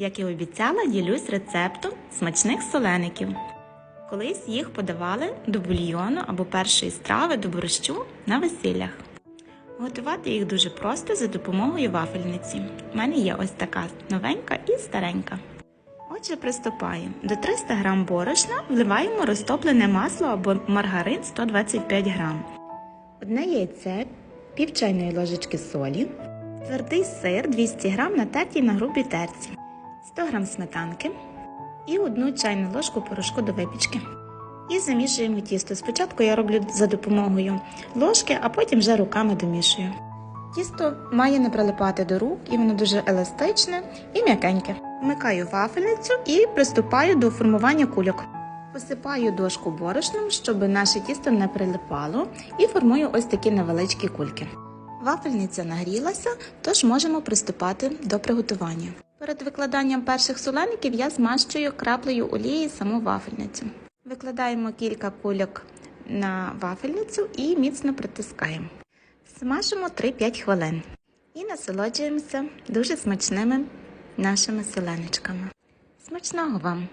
Як і обіцяла, ділюсь рецептом смачних солеників. Колись їх подавали до бульйону або першої страви до борщу на весіллях. Готувати їх дуже просто за допомогою вафельниці. У мене є ось така новенька і старенька. Отже, приступаємо. До 300 г борошна вливаємо розтоплене масло або маргарин 125 г, одне яйце, пів чайної ложечки солі, твердий сир 200 г натертій на грубій терці, 100 г сметанки і одну чайну ложку порошку до випічки. І замішуємо тісто. Спочатку я роблю за допомогою ложки, а потім вже руками домішую. Тісто має не прилипати до рук, і воно дуже еластичне і м'якеньке. Вмикаю вафельницю і приступаю до формування кульок. Посипаю дошку борошном, щоб наше тісто не прилипало, і формую ось такі невеличкі кульки. Вафельниця нагрілася, тож можемо приступати до приготування. Перед викладанням перших солеників я змащую краплею олії саму вафельницю. Викладаємо кілька кульок на вафельницю і міцно притискаємо. Смажимо 3-5 хвилин і насолоджуємося дуже смачними нашими соленичками. Смачного вам!